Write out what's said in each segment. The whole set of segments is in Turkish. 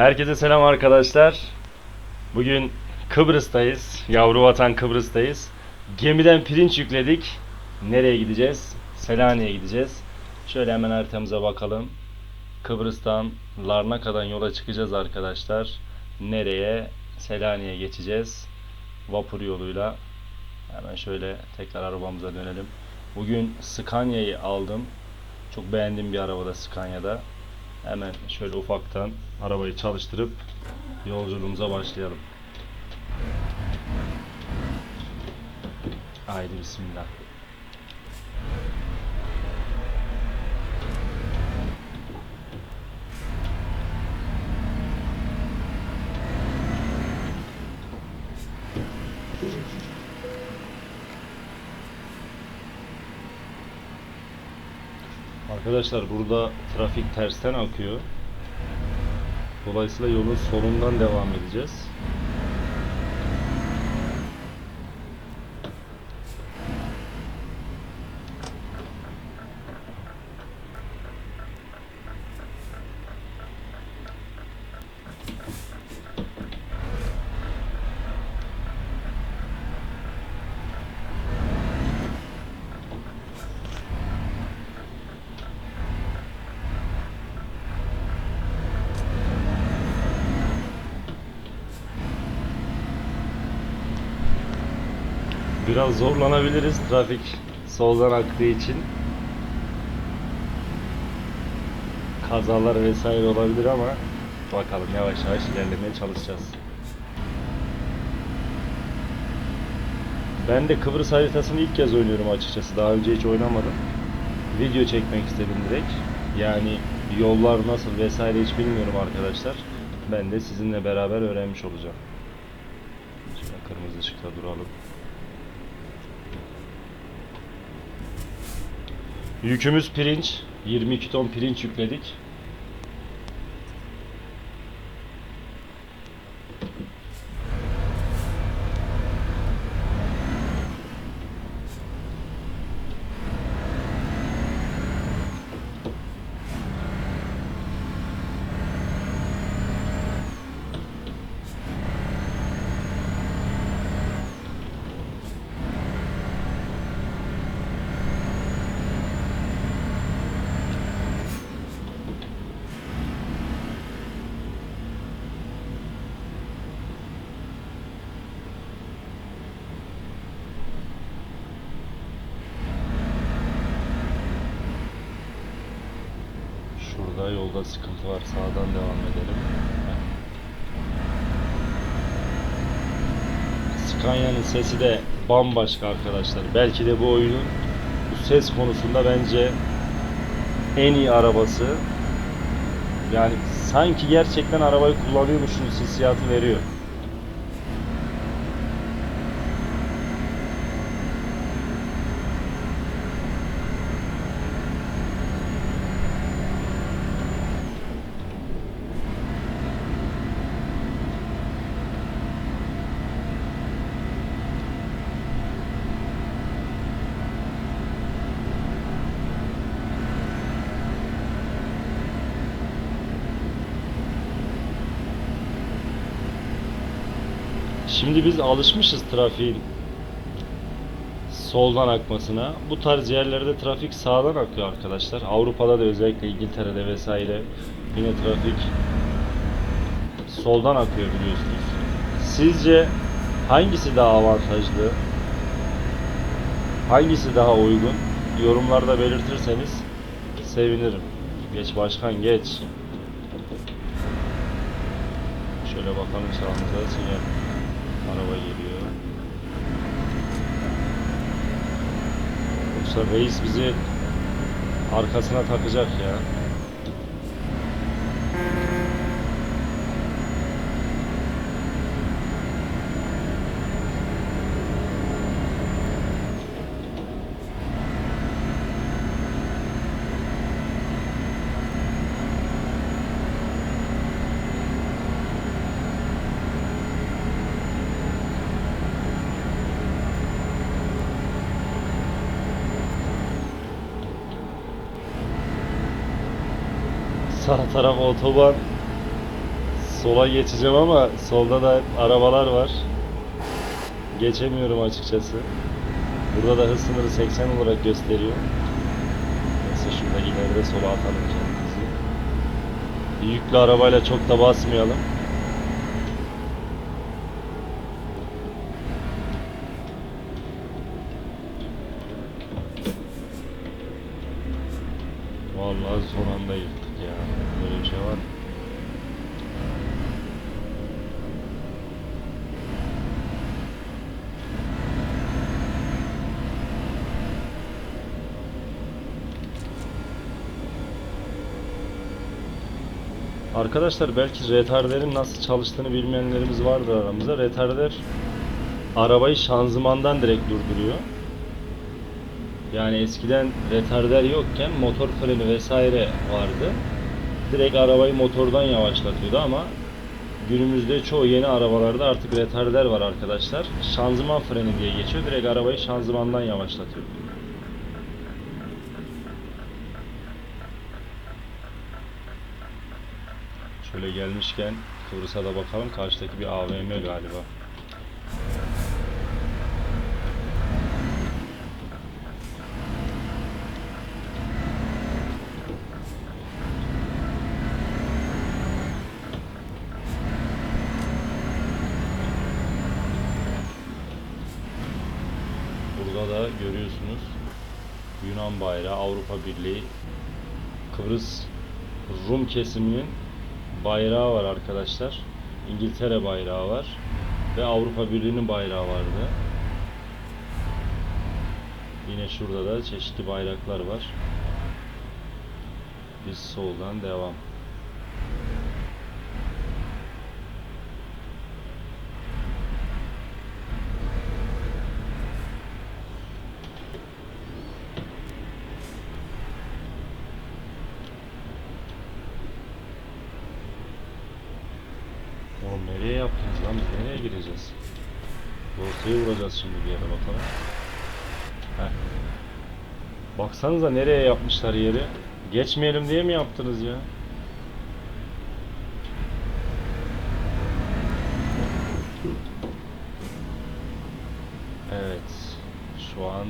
Herkese selam arkadaşlar. Bugün Kıbrıs'tayız. Yavru vatan Kıbrıs'tayız. Gemiden pirinç yükledik. Nereye gideceğiz? Selanik'e gideceğiz. Şöyle hemen haritamıza bakalım. Kıbrıs'tan Larnaka'dan yola çıkacağız arkadaşlar. Nereye? Selanik'e geçeceğiz. Vapur yoluyla. Hemen şöyle tekrar arabamıza dönelim. Bugün Scania'yı aldım. Çok beğendiğim bir arabada Scania'da. Hemen şöyle ufaktan arabayı çalıştırıp yolculuğumuza başlayalım. Haydi bismillah. Arkadaşlar burada trafik tersten akıyor. Dolayısıyla yolun solundan devam edeceğiz. Biraz zorlanabiliriz trafik soldan aktığı için. Kazalar vesaire olabilir ama bakalım yavaş yavaş ilerlemeye çalışacağız. Ben de Kıbrıs haritasını ilk kez oynuyorum açıkçası. Daha önce hiç oynamadım. Video çekmek istedim direkt. Yani yollar nasıl vesaire hiç bilmiyorum arkadaşlar. Ben de sizinle beraber öğrenmiş olacağım. Şöyle kırmızı ışıkta duralım. Yükümüz pirinç. 22 ton pirinç yükledik. Şurada yolda sıkıntı var. Sağdan devam edelim. Scania'nın sesi de bambaşka arkadaşlar. Belki de bu oyunun bu ses konusunda bence en iyi arabası. Yani sanki gerçekten arabayı kullanıyormuşsunuz hissiyatı veriyor. Şimdi biz alışmışız trafiğin soldan akmasına. Bu tarz yerlerde trafik sağdan akıyor arkadaşlar. Avrupa'da da özellikle İngiltere'de vesaire yine trafik soldan akıyor biliyorsunuz. Sizce hangisi daha avantajlı? Hangisi daha uygun? Yorumlarda belirtirseniz sevinirim. Geç başkan geç. Şöyle bakalım sağımıza sinyal. Araba geliyor. Yoksa reis bizi arkasına takacak ya. Sağ taraf otoban. sola geçeceğim ama solda da arabalar var. Geçemiyorum açıkçası. Burada da hız sınırı 80 olarak gösteriyor. Neyse şurada ileride sola atalım kendimizi. Yüklü arabayla çok da basmayalım. Vallahi son anda yırttık ya. Böyle şey var? Arkadaşlar belki retarderin nasıl çalıştığını bilmeyenlerimiz vardır aramızda. Retarder arabayı şanzımandan direkt durduruyor. Yani eskiden retarder yokken motor freni vesaire vardı. Direkt arabayı motordan yavaşlatıyordu ama günümüzde çoğu yeni arabalarda artık retarder var arkadaşlar. Şanzıman freni diye geçiyor. Direkt arabayı şanzımandan yavaşlatıyor. Şöyle gelmişken Kıbrıs'a da bakalım. Karşıdaki bir AVM galiba. Burada da görüyorsunuz Yunan bayrağı, Avrupa Birliği, Kıbrıs Rum kesiminin bayrağı var arkadaşlar. İngiltere bayrağı var ve Avrupa Birliği'nin bayrağı vardı. Yine şurada da çeşitli bayraklar var. Biz soldan devam. Oğlum nereye yaptınız lan? Biz nereye gireceğiz? Dosyaya vuracağız şimdi bir yere bakalım. Heh. Baksanıza nereye yapmışlar yeri. Geçmeyelim diye mi yaptınız ya? Evet. Şu an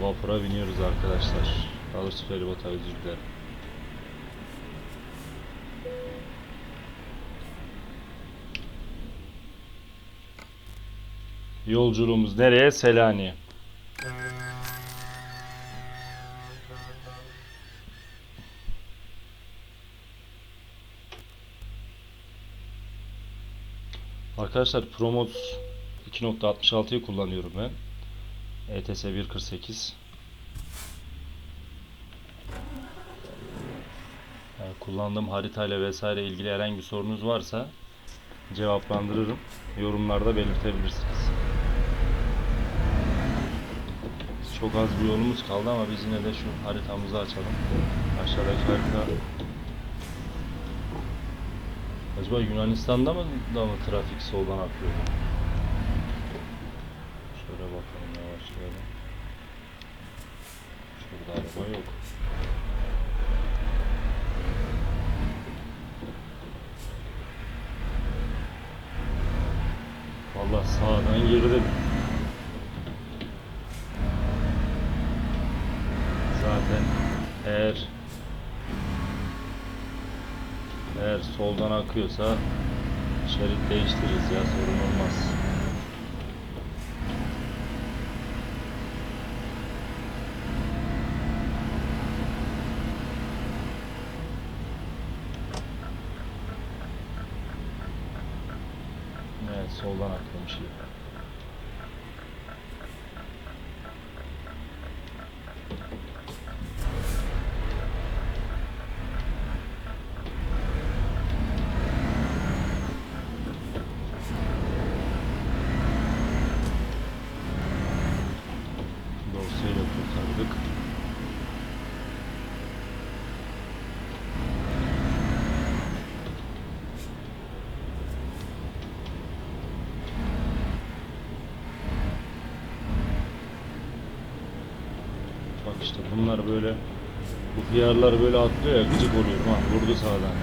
vapura biniyoruz arkadaşlar. Doğrusu feribota özür dilerim. Yolculuğumuz nereye? Selanik'e. Arkadaşlar Promos 2.66'yı kullanıyorum ben. ETS 1.48 Yani kullandığım haritayla vesaire ilgili herhangi bir sorunuz varsa cevaplandırırım. Yorumlarda belirtebilirsiniz. Çok az bir yolumuz kaldı ama biz yine de şu haritamızı açalım. Aşağıdaki harita Acaba Yunanistan'da mı da mı trafik soldan akıyor? Şöyle bakalım yavaşlayalım. Şurada araba yok. Vallahi sağdan girdim. Akıyorsa şerit değiştiririz ya sorun olmaz. Evet soldan akıyormuş gibi. Bak işte bunlar böyle bu hıyarlar böyle atlıyor ya gıcık oluyor. Ha vurdu sağdan.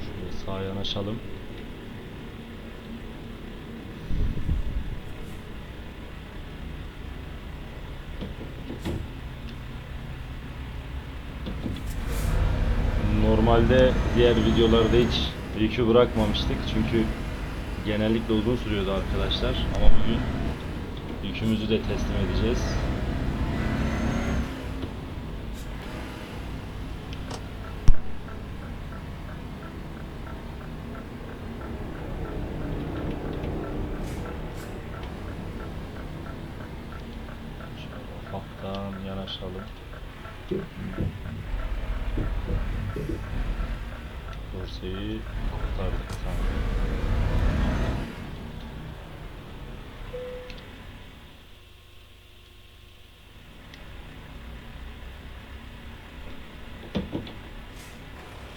Şöyle sağa yanaşalım. Normalde diğer videolarda hiç yükü bırakmamıştık çünkü genellikle uzun sürüyordu arkadaşlar ama bugün yükümüzü de teslim edeceğiz. Şöyle ufaktan yanaşalım.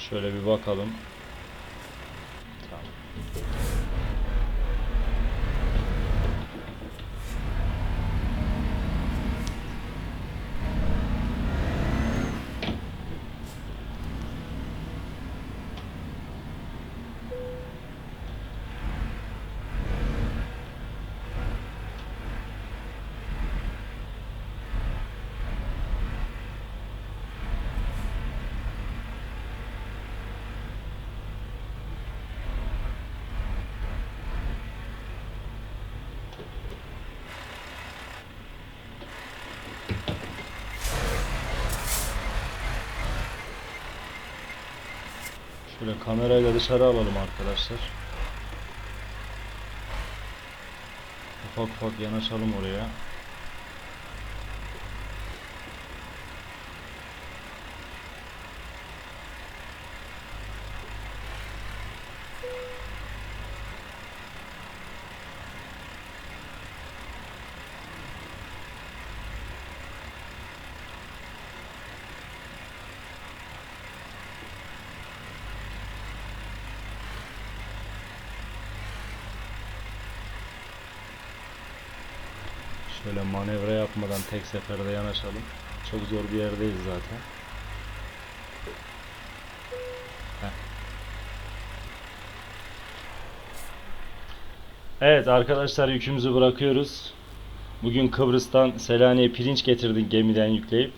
Şöyle bir bakalım. Şöyle kamerayla dışarı alalım arkadaşlar. Ufak ufak yanaşalım oraya. Şöyle manevra yapmadan tek seferde yanaşalım. Çok zor bir yerdeyiz zaten. Heh. Evet arkadaşlar yükümüzü bırakıyoruz. Bugün Kıbrıs'tan Selanik'e pirinç getirdik gemiden yükleyip.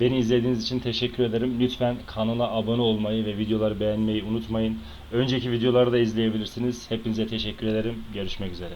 Beni izlediğiniz için teşekkür ederim. Lütfen kanala abone olmayı ve videoları beğenmeyi unutmayın. Önceki videoları da izleyebilirsiniz. Hepinize teşekkür ederim. Görüşmek üzere.